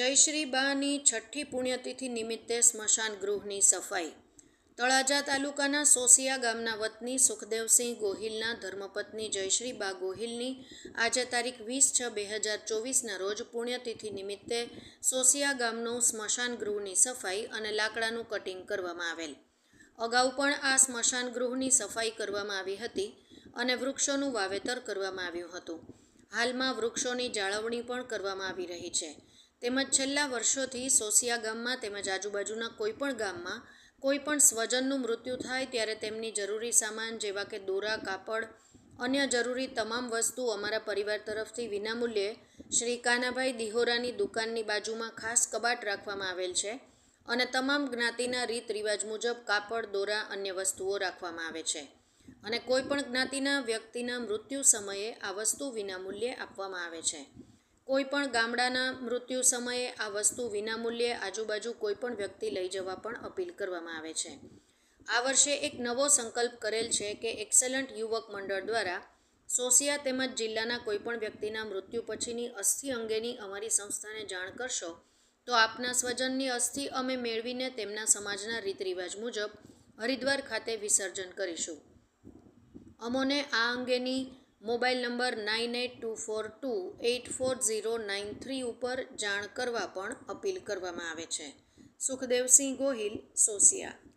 જયશ્રી બાની છઠ્ઠી પુણ્યતિથિ નિમિત્તે સ્મશાન ગૃહની સફાઈ. તળાજા તાલુકાના સોસિયા ગામના વતની સુખદેવસિંહ ગોહિલના ધર્મપત્ની જયશ્રી બા ગોહિલની આજે તારીખ વીસ છ બે હજાર ચોવીસના રોજ પુણ્યતિથિ નિમિત્તે સોસિયા ગામનું સ્મશાન ગૃહની સફાઈ અને લાકડાનું કટિંગ કરવામાં આવેલ. અગાઉ પણ આ સ્મશાન ગૃહની સફાઈ કરવામાં આવી હતી અને વૃક્ષોનું વાવેતર કરવામાં આવ્યું હતું. હાલમાં વૃક્ષોની જાળવણી પણ કરવામાં આવી રહી છે. તેમજ છેલ્લા વર્ષોથી સોસિયા ગામમાં તેમજ આજુબાજુના કોઈપણ ગામમાં કોઈપણ સ્વજનનું મૃત્યુ થાય ત્યારે તેમની જરૂરી સામાન જેવા કે દોરા, કાપડ, અન્ય જરૂરી તમામ વસ્તુ અમારા પરિવાર તરફથી વિનામૂલ્યે શ્રી કાનાભાઈ દિહોરાની દુકાનની બાજુમાં ખાસ કબાટ રાખવામાં આવેલ છે અને તમામ જ્ઞાતિના રીત રિવાજ મુજબ કાપડ, દોરા, અન્ય વસ્તુઓ રાખવામાં આવે છે. અને કોઈપણ જ્ઞાતિના વ્યક્તિના મૃત્યુ સમયે આ વસ્તુ વિનામૂલ્યે આપવામાં આવે છે. કોઈ પણ ગામડાના મૃત્યુ સમયે આ વસ્તુ વિનામૂલ્યે આજુબાજુ કોઈ પણ વ્યક્તિ લઈ જવા પણ અપીલ કરવામાં આવે છે. આ વર્ષે એક નવો સંકલ્પ કરેલ છે કે એક્સલન્ટ યુવક મંડળ દ્વારા સોસિયા તેમજ જિલ્લાના કોઈપણ વ્યક્તિના મૃત્યુ પછીની અસ્થિ અંગેની અમારી સંસ્થાને જાણ કરશો તો આપના સ્વજનની અસ્થિ અમે મેળવીને તેમના સમાજના રીત રિવાજ મુજબ હરિદ્વાર ખાતે વિસર્જન કરીશું. અમોને આ અંગેની mobile number nine eight two four two eight four zero nine three ઉપર જાણ કરવા પણ અપીલ કરવામાં આવે છે. સુખદેવસિંહ ગોહિલ, સોસિયા.